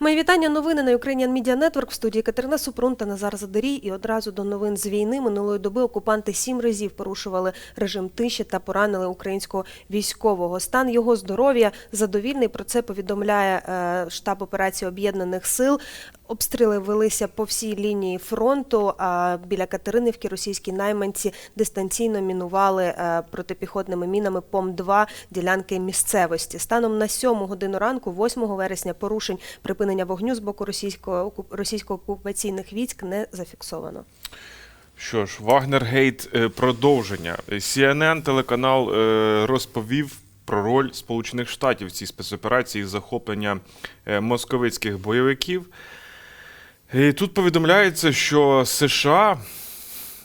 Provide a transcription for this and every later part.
Мої вітання. Новини на Ukrainian Media Network в студії Катерина Супрун та Назар Задарій. І одразу до новин з війни минулої доби окупанти сім разів порушували режим тиші та поранили українського військового. Стан його здоров'я задовільний. Про це повідомляє е, штаб операції Об'єднаних Сил. Обстріли велися по всій лінії фронту. А біля Катеринівки російські найманці дистанційно мінували е, протипіхотними мінами ПОМ-2 ділянки місцевості. Станом на 7 годину ранку, 8 вересня, порушень припинення вогню з боку російського окуп- російсько-окупаційних військ не зафіксовано. Що ж, Вагнергейт е, продовження. CNN телеканал е, розповів про роль Сполучених Штатів в цій спецоперації з захоплення е, московицьких бойовиків. І тут повідомляється, що США,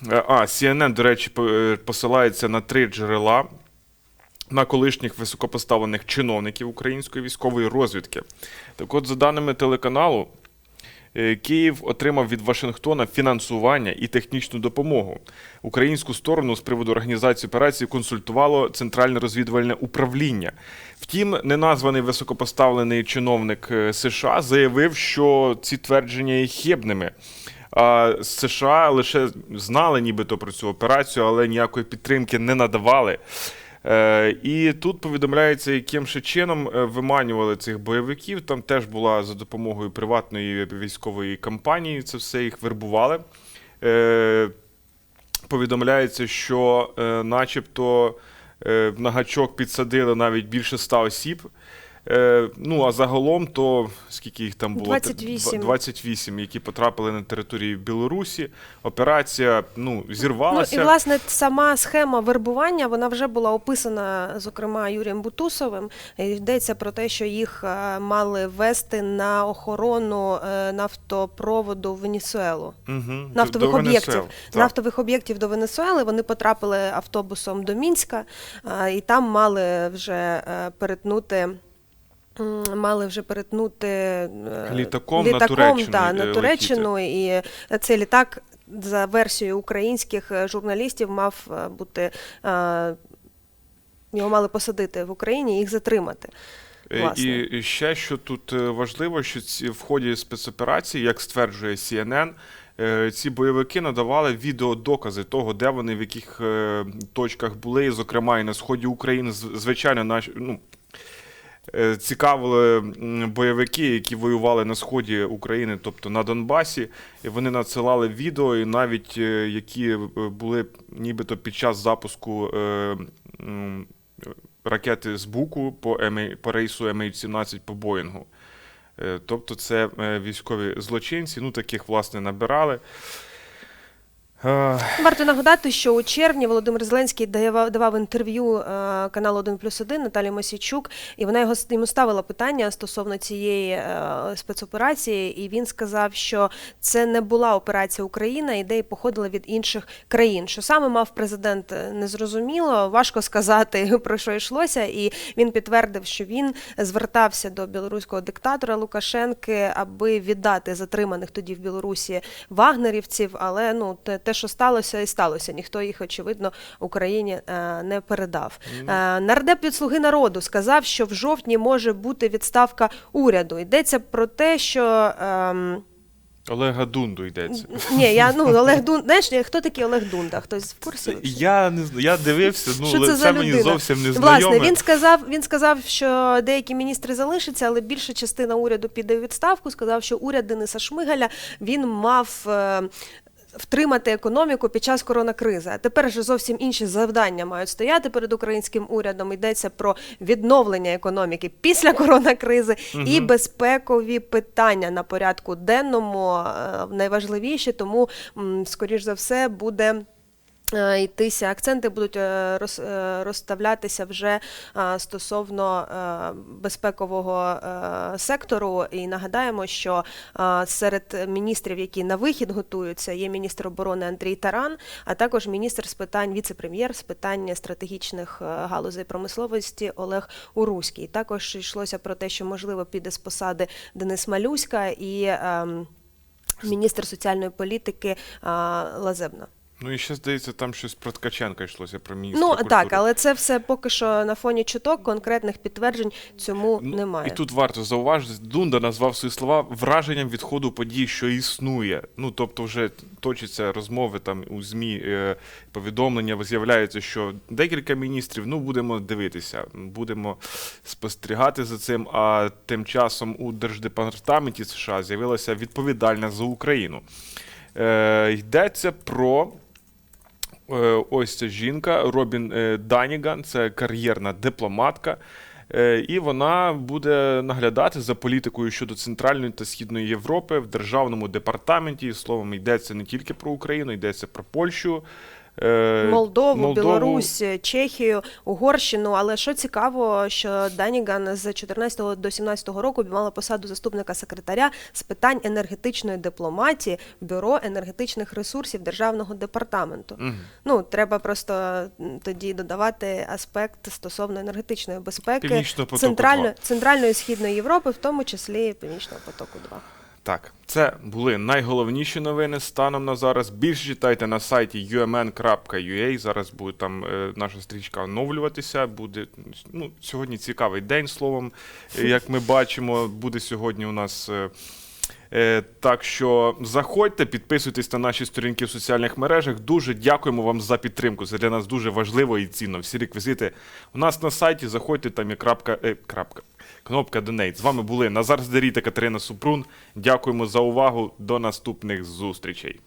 а CNN, до речі, посилається на три джерела. На колишніх високопоставлених чиновників української військової розвідки. Так от, за даними телеканалу, Е, Київ отримав від Вашингтона фінансування і технічну допомогу. Українську сторону з приводу організації операції консультувало Центральне розвідувальне управління. Втім, неназваний високопоставлений чиновник е, США заявив, що ці твердження є хибними. А США лише знали нібито про цю операцію, але ніякої підтримки не надавали. Е, І тут повідомляється, яким ще чином е, виманювали цих бойовиків. Там теж була за допомогою приватної військової кампанії. Це все їх вербували. Е, Повідомляється, що, начебто, в на гачок підсадили навіть більше ста осіб. Е, Ну, а загалом, то скільки їх там було? 28. 28, які потрапили на територію Білорусі. Операція ну, зірвалася. Ну і власне сама схема вербування вона вже була описана, зокрема Юрієм Бутусовим. Йдеться про те, що їх е, мали вести на охорону е, нафтопроводу в Венесуелу. Угу. Нафтових об'єктів нафтових об'єктів до Венесуели. Вони потрапили автобусом до Мінська, і там мали вже е, перетнути. Мали вже перетнути е, Літаком на Туреччину, е, на Туреччину, і цей літак за версією українських е, журналістів мав е, бути його мали посадити в Україні і їх затримати. Власне. І ще що тут важливо, що ці в ході спецоперації, як стверджує CNN, ці бойовики надавали відеодокази того, де вони в яких точках були, і, зокрема і на сході України. Звичайно, наші ну. Е, Цікавили бойовики, які воювали на сході України, тобто на Донбасі, і вони надсилали відео, і навіть е, які е, були нібито під час запуску ракети з Буку по, по рейсу MH17 по Боїнгу. Тобто це військові злочинці, ну таких власне набирали. Варто нагадати, що у червні Володимир Зеленський давав, давав інтерв'ю е, каналу 1 плюс 1 Наталі Мосійчук, і вона його йому ставила питання стосовно цієї е, спецоперації, і він сказав, що це не була операція Україна, ідеї походили від інших країн. Що саме мав президент, е, незрозуміло, важко сказати про що йшлося. І він підтвердив, що він звертався до білоруського диктатора Лукашенки, аби віддати затриманих тоді в Білорусі вагнерівців, але ну те, те, що сталося, і сталося. Ніхто їх, очевидно, Україні е, не передав. Е, нардеп від слуги народу сказав, що в жовтні може бути відставка уряду. Йдеться про те, що. ем, Олега Дунду йдеться. ні, я ну Олег Дун. Знаєш, хто такий Олег Дунда? Хтось в курсі? Я не я дивився, ну Що це це, за мені людина? зовсім не знайоме. Власне, він сказав, він сказав, що деякі міністри залишаться, але більша частина уряду піде у відставку. Сказав, що уряд Дениса Шмигаля він мав. Втримати економіку під час коронакризи. А тепер же зовсім інші завдання мають стояти перед українським урядом. Йдеться про відновлення економіки після коронакризи і безпекові питання на порядку денному е, найважливіші. Тому, скоріш за все, буде. Е, Йтися акценти будуть е, е, розставлятися вже стосовно безпекового сектору. І нагадаємо, що серед міністрів, які на вихід готуються, є міністр оборони Андрій Таран, а також міністр з питань віце-прем'єр з питань стратегічних галузей промисловості Олег Уруський. Також йшлося про те, що можливо піде з посади Денис Малюська і ем, міністр соціальної політики Лазебна. Ну і ще здається, там щось про Ткаченка йшлося про міністра Ну культури. так, але це все поки що на фоні чуток, конкретних підтверджень цьому Ну, немає. І тут варто зауважити, Дунда назвав свої слова враженням від ходу подій, що існує. Ну тобто, вже точаться розмови там у змі е, повідомлення. З'являється, що декілька міністрів. Ну будемо дивитися, будемо спостерігати за цим. А тим часом у держдепартаменті США з'явилася відповідальна за Україну. Е, йдеться про Ось ця жінка Робін е, Даніган, це кар'єрна дипломатка. Е, І вона буде наглядати за політикою щодо Центральної та Східної Європи в державному департаменті. Словом, йдеться не тільки про Україну, йдеться про Польщу. Е, Молдову, Білорусь, Чехію, Угорщину. Але що цікаво, що Даніган з 14 до 17 року обіймала посаду заступника секретаря з питань енергетичної дипломатії Бюро енергетичних ресурсів державного департаменту. Мгм. Ну треба просто тоді додавати аспект стосовно енергетичної безпеки центральної, центральної східної Європи, в тому числі Північного потоку 2 Так, це були найголовніші новини станом на зараз. Більше читайте на сайті umn.ua. Зараз буде там е, наша стрічка оновлюватися. Буде ну, сьогодні цікавий день, словом, як ми бачимо, буде сьогодні у нас. Е, так що заходьте, підписуйтесь на наші сторінки в соціальних мережах. Дуже дякуємо вам за підтримку. Це для нас дуже важливо і цінно. Всі реквізити у нас на сайті. Заходьте, там є крапка, е, крапка, кнопка Donate. З вами були Назар Здарій та Катерина Супрун. Дякуємо за увагу. До наступних зустрічей.